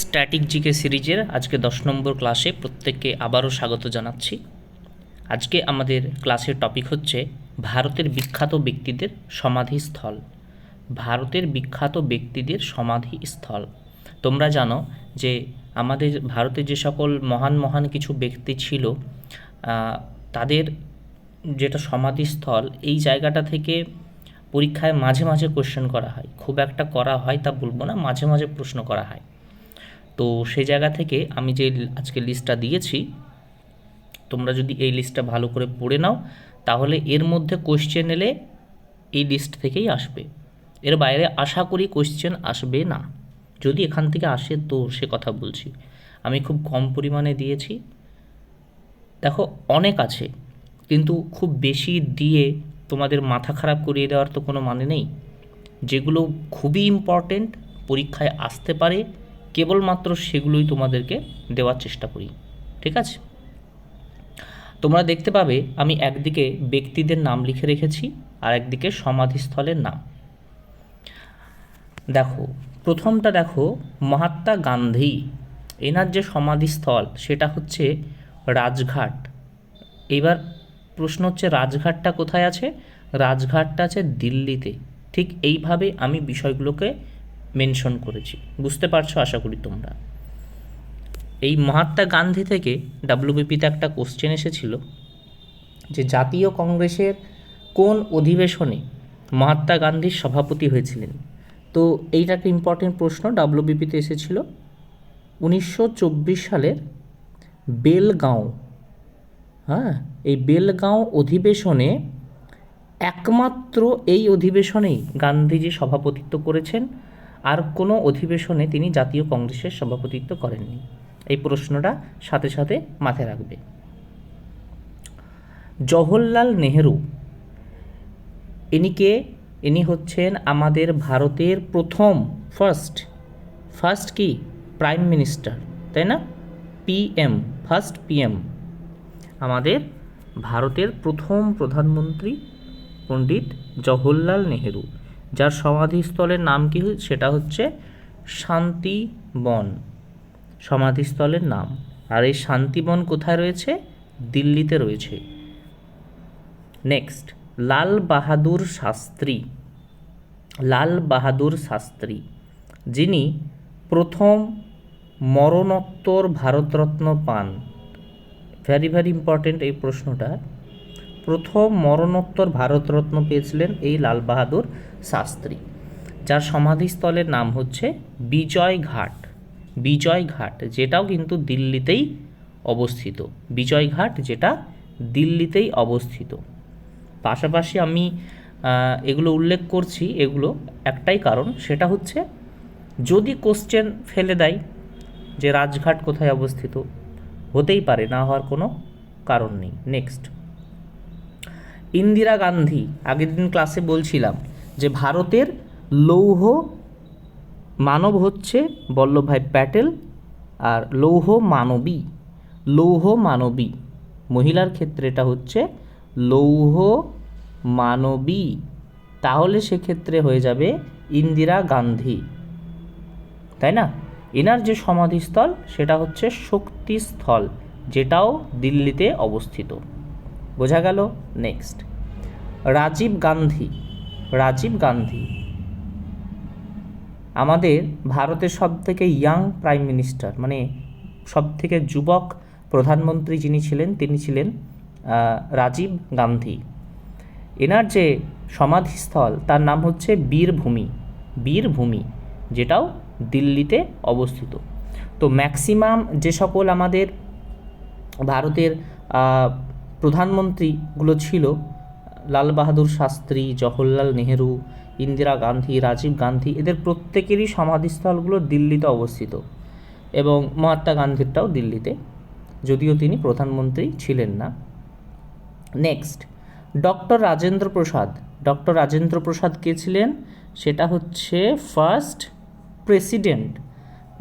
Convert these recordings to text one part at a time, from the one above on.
Static GK সিরিজের আজকে দশ নম্বর ক্লাসে প্রত্যেককে আবারও স্বাগত জানাচ্ছি। আজকে আমাদের ক্লাসের টপিক হচ্ছে ভারতের বিখ্যাত ব্যক্তিদের সমাধিস্থল। ভারতের বিখ্যাত ব্যক্তিদের সমাধিস্থল। তোমরা জানো যে আমাদের ভারতে যে সকল মহান মহান কিছু ব্যক্তি ছিল তাদের যেটা সমাধিস্থল, এই জায়গাটা থেকে পরীক্ষায় মাঝে মাঝে কোশ্চেন করা হয়। খুব একটা করা হয় তা বলব না, মাঝে মাঝে প্রশ্ন করা হয়। তো সেই জায়গা থেকে আমি যে আজকে লিস্টটা দিয়েছি, তোমরা যদি এই লিস্টটা ভালো করে পড়ে নাও, তাহলে এর মধ্যে কোশ্চেন এলে এই লিস্ট থেকেই আসবে। এর বাইরে আশা করি কোশ্চেন আসবে না। যদি এখান থেকে আসে তো সে কথা বলছি। আমি খুব কম পরিমাণে দিয়েছি। দেখো, অনেক আছে, কিন্তু খুব বেশি দিয়ে তোমাদের মাথা খারাপ করিয়ে দেওয়ার তো কোনো মানে নেই। যেগুলো খুবই ইম্পর্টেন্ট পরীক্ষায় আসতে পারে কেবলমাত্র সেগুলোই তোমাদেরকে দেওয়ার চেষ্টা করি। ঠিক আছে? তোমরা দেখতে পাবে আমি একদিকে ব্যক্তিদের নাম লিখে রেখেছি আর একদিকে সমাধিস্থলের নাম। দেখো, প্রথমটা দেখো, মহাত্মা গান্ধী। এনার যে সমাধিস্থল, সেটা হচ্ছে রাজঘাট। এবার প্রশ্ন হচ্ছে, রাজঘাটটা কোথায় আছে? রাজঘাটটা আছে দিল্লিতে। ঠিক এইভাবে আমি বিষয়গুলোকে মেনশন করেছি। বুঝতে পারছ আশা করি তোমরা। এই মহাত্মা গান্ধী থেকে ডাব্লিউবিপিতে একটা কোশ্চেন এসেছিল যে জাতীয় কংগ্রেসের কোন অধিবেশনে মহাত্মা গান্ধীর সভাপতি হয়েছিলেন? তো এইটা একটা ইম্পর্টেন্ট প্রশ্ন, ডাব্লিউবিপিতে এসেছিল। উনিশশো চব্বিশ সালের বেলগাঁও হ্যাঁ এই বেলগাঁও অধিবেশনে একমাত্র এই অধিবেশনেই গান্ধীজি সভাপতিত্ব করেছেন। আর কোনো অধিবেশনে তিনি জাতীয় কংগ্রেসের সভাপতিত্ব করেননি। এই প্রশ্নটা সাথে সাথে মাথায় রাখবে। জওহরলাল নেহেরু ইনিকে ইনি হচ্ছেন আমাদের ভারতের প্রথম ফার্স্ট ফার্স্ট কি? প্রাইম মিনিস্টার তাই না? পিএম ফার্স্ট পিএম আমাদের ভারতের প্রথম প্রধানমন্ত্রী পণ্ডিত জওহরলাল নেহেরু। যার সমাধিস্থলের নাম কি সেটা হচ্ছে শান্তিবন। সমাধিস্থলের নাম। আর এই শান্তিবন কোথায় রয়েছে? দিল্লিতে রয়েছে। নেক্সট লাল বাহাদুর শাস্ত্রী। লাল বাহাদুর শাস্ত্রী, যিনি প্রথম মরণোত্তর ভারতরত্ন পান। ভ্যারি ভ্যারি ইম্পর্টেন্ট এই প্রশ্নটা। প্রথম মরণোত্তর ভারতরত্ন পেয়েছিলেন এই লাল বাহাদুর শাস্ত্রী, যার সমাধিস্থলের নাম হচ্ছে বিজয় ঘাট। বিজয় ঘাট, যেটাও কিন্তু দিল্লিতেই অবস্থিত। বিজয় ঘাট, যেটা দিল্লিতেই অবস্থিত। পাশাপাশি আমি এগুলো উল্লেখ করছি, এগুলো একটাই কারণ, সেটা হচ্ছে যদি কোশ্চেন ফেলে দেয় যে রাজঘাট কোথায় অবস্থিত, হতেই পারে, না হওয়ার কোনো কারণ নেই। নেক্সট ইন্দিরা গান্ধী, আগের দিন ক্লাসে বলছিলাম যে ভারতের লৌহ মানব হচ্ছে বল্লভভাই প্যাটেল আর লৌহ মানবী। লৌহ মানবী, মহিলার ক্ষেত্রে এটা হচ্ছে লৌহ মানবী। তাহলে সেক্ষেত্রে হয়ে যাবে ইন্দিরা গান্ধী। তাই না? এনার যে সমাধিস্থল, সেটা হচ্ছে শক্তিস্থল, যেটাও দিল্লিতে অবস্থিত। বোঝা গেল নেক্সট। রাজীব গান্ধী রাজীব গান্ধী। আমাদের ভারতের সব থেকে ইয়াং প্রাইম মিনিস্টার মানে সব থেকে যুবক প্রধানমন্ত্রী যিনি ছিলেন, তিনি ছিলেন রাজীব গান্ধী। এনার যে সমাধিস্থল, তার নাম হচ্ছে বীরভূমি বীরভূমি, যেটাও দিল্লিতে অবস্থিত। তো ম্যাক্সিমাম যে সকল আমাদের ভারতের প্রধানমন্ত্রীগুলো ছিল লাল বাহাদুর শাস্ত্রী, জওহরলাল নেহেরু, ইন্দিরা গান্ধী, রাজীব গান্ধী, এদের প্রত্যেকেরই সমাধিস্থলগুলো দিল্লিতে অবস্থিত এবং মহাত্মা গান্ধীরটাও দিল্লিতে, যদিও তিনি প্রধানমন্ত্রী ছিলেন না। Next doctor Rajendra Prasad. Doctor Rajendra Prasad কে ছিলেন? সেটা হচ্ছে ফার্স্ট প্রেসিডেন্ট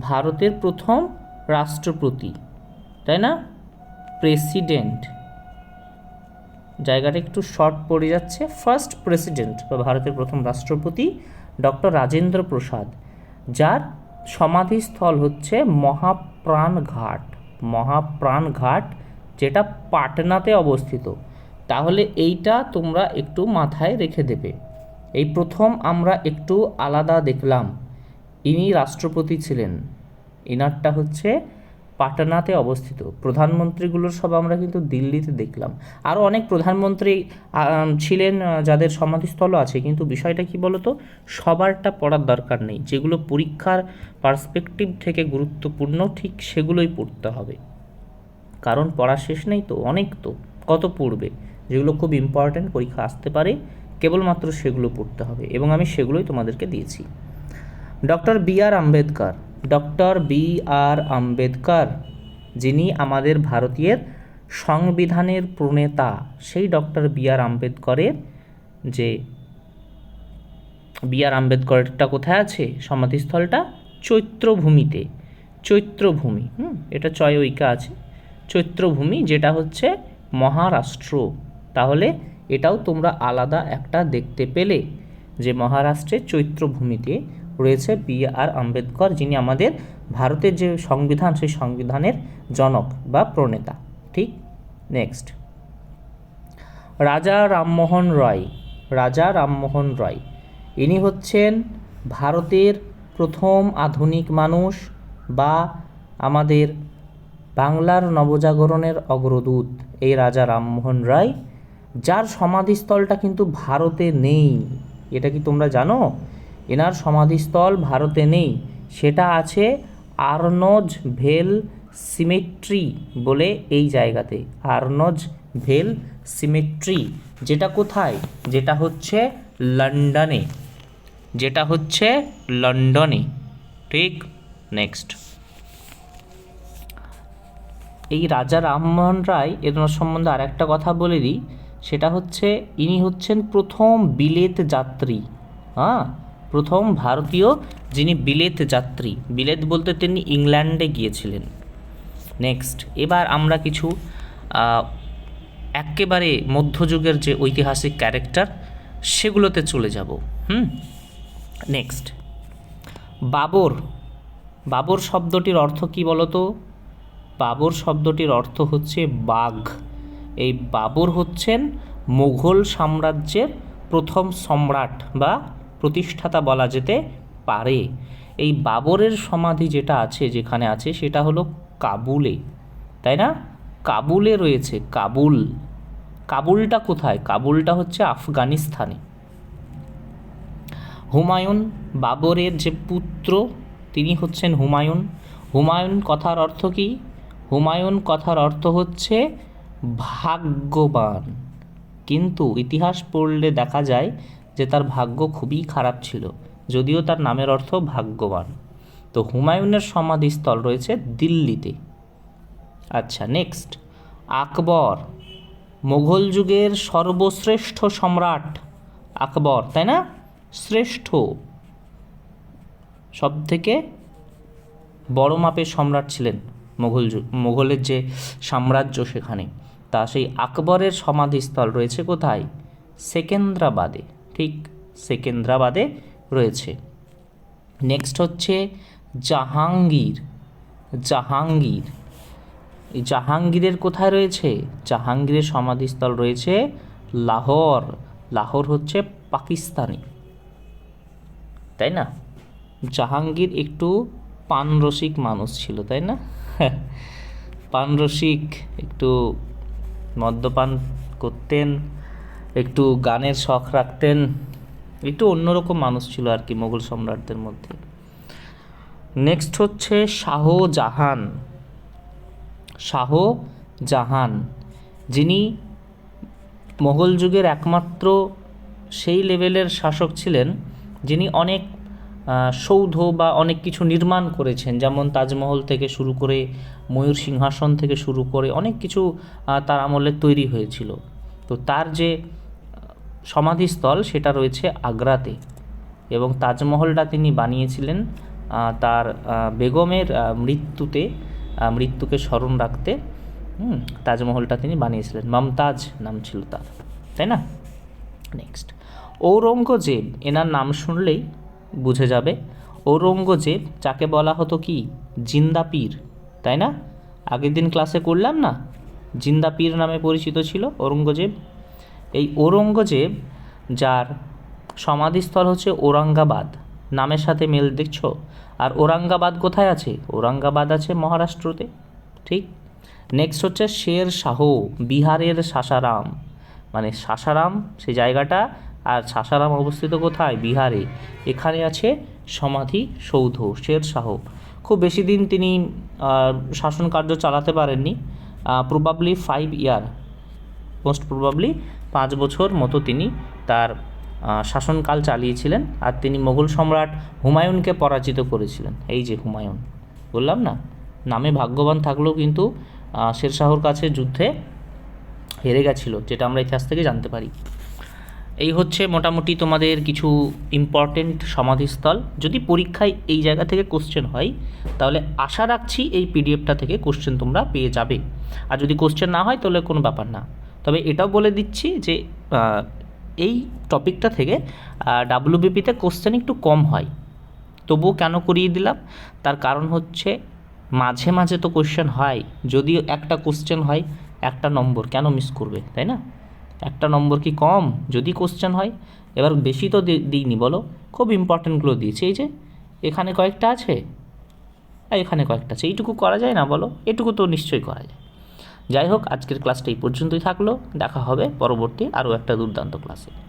ভারতের প্রথম রাষ্ট্রপতি, তাই না? প্রেসিডেন্ট জায়গাটা একটু শর্ট পড়ে যাচ্ছে। ফার্স্ট প্রেসিডেন্ট বা ভারতের প্রথম রাষ্ট্রপতি ডক্টর রাজেন্দ্র প্রসাদ, যার সমাধিস্থল হচ্ছে মহাপ্রাণ ঘাট মহাপ্রাণ ঘাট যেটা পাটনাতে অবস্থিত। তাহলে এইটা তোমরা একটু মাথায় রেখে দেবে। এই প্রথম আমরা একটু আলাদা দেখলাম। ইনি রাষ্ট্রপতি ছিলেন। ইনারটা হচ্ছে পাটনাতে অবস্থিত। প্রধানমন্ত্রীগুলোর সব আমরা কিন্তু দিল্লিতে দেখলাম। আরও অনেক প্রধানমন্ত্রী ছিলেন যাদের সমাধিস্থলও আছে। কিন্তু বিষয়টা কি বলতো? সবারটা পড়ার দরকার নেই। যেগুলো পরীক্ষার পার্সপেক্টিভ থেকে গুরুত্বপূর্ণ, ঠিক সেগুলোই পড়তে হবে। কারণ পড়া শেষ নেই তো, অনেক তো। কত পড়বে? যেগুলো খুব ইম্পর্ট্যান্ট পরীক্ষা আসতে পারে, কেবলমাত্র সেগুলো পড়তে হবে। এবং আমি সেগুলোই তোমাদেরকে দিয়েছি। Doctor B R Ambedkar doctor B R Ambedkar, যিনি আমাদের ভারতীয় সংবিধানের প্রণেতা, সেই ডক্টর বি আর আম্বেদকরের যে, বি আর আম্বেদকরটা কোথায় আছে? সমাধিস্থলটা চৈত্রভূমিতে, চৈত্রভূমি, হুম, এটা চয় ঐকা আছে। চৈত্রভূমি যেটা হচ্ছে মহারাষ্ট্র। তাহলে এটাও তোমরা আলাদা একটা দেখতে পেলে যে মহারাষ্ট্রের চৈত্রভূমিতে রয়েছে বি আর আম্বেদকর, যিনি আমাদের ভারতের যে সংবিধান, সেই সংবিধানের জনক বা প্রণেতা। ঠিক? নেক্সট রাজা রামমোহন রায়, রাজা রামমোহন রায়, ইনি হচ্ছেন ভারতের প্রথম আধুনিক মানুষ বা আমাদের বাংলার নবজাগরণের অগ্রদূত এই রাজা রামমোহন রায়, যার সমাধিস্থলটা কিন্তু ভারতে নেই। এটা কি তোমরা জানো? এনার সমাধিস্থল ভারতে নেই। সেটা আছে আর্নজ ভেল সিমেট্রি বলে এই জায়গাতে। Arnos Vale cemetery. যেটা কোথায়? যেটা হচ্ছে লন্ডনে। যেটা হচ্ছে লন্ডনে। ঠিক? নেক্সট। এই রাজা রামমোহন রায় এর সম্বন্ধে আর একটা কথা বলে দিই। সেটা হচ্ছে, ইনি হচ্ছেন প্রথম বিলেত যাত্রী। হ্যাঁ? প্রথম ভারতীয় যিনি বিলেত যাত্রী, বিলেত বলতে তিনি ইংল্যান্ডে গিয়েছিলেন। নেক্সট এবার আমরা কিছু একেবারে মধ্যযুগের যে ঐতিহাসিক ক্যারেক্টার সেগুলোতে চলে যাব। হুম? নেক্সট বাবর। বাবর শব্দটির অর্থ কী বলতো? বাবর শব্দটির অর্থ হচ্ছে বাঘ। এই বাবর হচ্ছেন মুঘল সাম্রাজ্যের প্রথম সম্রাট বা প্রতিষ্ঠাতা বলা যেতে পারে। এই বাবরের সমাধি যেটা আছে, যেখানে আছে, সেটা হলো কাবুলে। তাই না? কাবুলে রয়েছে কাবুল। কাবুলটা কোথায়? কাবুলটা হচ্ছে আফগানিস্তানে। হুমায়ুন বাবরের যে পুত্র, তিনি হচ্ছেন হুমায়ুন। হুমায়ুন কথার অর্থ কি? হুমায়ুন কথার অর্থ হচ্ছে ভাগ্যবান। কিন্তু ইতিহাস পড়লে দেখা যায় যে তার ভাগ্য খুবই খারাপ ছিল, যদিও তার নামের অর্থ ভাগ্যবান। তো হুমায়ুনের সমাধিস্থল রয়েছে দিল্লিতে। আচ্ছা নেক্সট আকবর, মোঘল যুগের সর্বশ্রেষ্ঠ সম্রাট আকবর, তাই না? শ্রেষ্ঠ। সব থেকে বড় মাপের সম্রাট ছিলেন মুঘল মুঘলের যে সাম্রাজ্য সেখানে। তা সেই আকবরের সমাধিস্থল রয়েছে কোথায়? সেকেন্দ্রাবাদে। ঠিক সেকেন্দ্রাবাদে রয়েছে। নেক্সট হচ্ছে জাহাঙ্গীর। জাহাঙ্গীর। এই জাহাঙ্গীরের কোথায় রয়েছে? জাহাঙ্গীরের সমাধিস্থল রয়েছে লাহোর। লাহোর হচ্ছে পাকিস্তানি। তাই না? জাহাঙ্গীর একটু পানরসিক মানুষ ছিল, তাই না? পানরসিক, একটু মদ্যপান করতেন। একটু গানের শখ রাখতেন। একটু অন্যরকম মানুষ ছিল আর কি মোগল সম্রাটদের মধ্যে। নেক্সট হচ্ছে শাহজাহান। শাহজাহান, যিনি মোগল যুগের একমাত্র সেই লেভেলের শাসক ছিলেন, যিনি অনেক সৌধ বা অনেক কিছু নির্মাণ করেছেন, যেমন তাজমহল থেকে শুরু করে ময়ূর সিংহাসন থেকে শুরু করে অনেক কিছু তার আমলে তৈরি হয়েছিল। তো তার যে সমাধিস্থল সেটা রয়েছে আগ্রাতে এবং তাজমহলটা তিনি বানিয়েছিলেন তার বেগমের মৃত্যুতে মৃত্যুকে স্মরণ রাখতে তাজমহলটা তিনি বানিয়েছিলেন। মমতাজ নাম ছিল তার, তাই না? নেক্সট ঔরঙ্গজেব, এনার নাম শুনলেই বুঝে যাবে। ঔরঙ্গজেব যাকে বলা হতো কি? জিন্দা পীর, তাই না? আগের দিন ক্লাসে করলাম না? জিন্দা পীর নামে পরিচিত ছিল ঔরঙ্গজেব। এই ঔরঙ্গজেব, যার সমাধিস্থল হচ্ছে ঔরঙ্গাবাদ, নামের সাথে মেল দেখছ? আর ঔরঙ্গাবাদ কোথায় আছে? ঔরঙ্গাবাদ আছে মহারাষ্ট্রতে। ঠিক? নেক্সট হচ্ছে শের শাহ বিহারের সাসারাম। মানে সাসারাম সেই জায়গাটা, আর সাসারাম অবস্থিত কোথায়? বিহারে। এখানে আছে সমাধি সৌধ শের শাহ খুব বেশি দিন তিনি শাসন কার্য চালাতে পারেননি। Probably five year most probably পাঁচ বছর মতো তিনি তার শাসনকাল চালিয়েছিলেন আর তিনি মোগল সম্রাট হুমায়ুনকে পরাজিত করেছিলেন। এই যে হুমায়ুন, বললাম না? নামে ভাগ্যবান থাকলেও কিন্তু শেরশাহর কাছে যুদ্ধে হেরে গেছিল, যেটা আমরা ইতিহাস থেকে জানতে পারি। এই হচ্ছে মোটামুটি তোমাদের কিছু ইম্পর্টেন্ট সমাধিস্থল। যদি পরীক্ষায় এই জায়গা থেকে কোশ্চেন হয়, তাহলে আশা রাখছি এই পিডিএফটা থেকে কোশ্চেন তোমরা পেয়ে যাবে। আর যদি কোশ্চেন না হয়, তাহলে কোনো ব্যাপার না। এটাও বলে দিচ্ছি যে এই টপিকটা থেকে ডাব্লিউবিপিতে কোশ্চেন একটু কম হয়। তবুও কেন করিয়ে দিলাম? তার কারণ হচ্ছে, মাঝে মাঝে তো কোশ্চেন হয়। যদিও একটা কোশ্চেন হয়, একটা নম্বর। কেন মিস করবে? তাই না? একটা নম্বর কি কম? যদি কোশ্চেন হয়, এবার বেশি তো দিইনি বলো। খুব ইম্পর্টেন্টগুলো দিয়েছি। এই যে, এখানে কয়েকটা আছে? এখানে কয়েকটা আছে। এইটুকু করা যায় না বলো? এটুকু তো নিশ্চয়ই করা যায়। যাই হোক আজকের ক্লাসটা এই পর্যন্তই থাকল। দেখা হবে পরবর্তী আরও একটা দুর্দান্ত ক্লাসে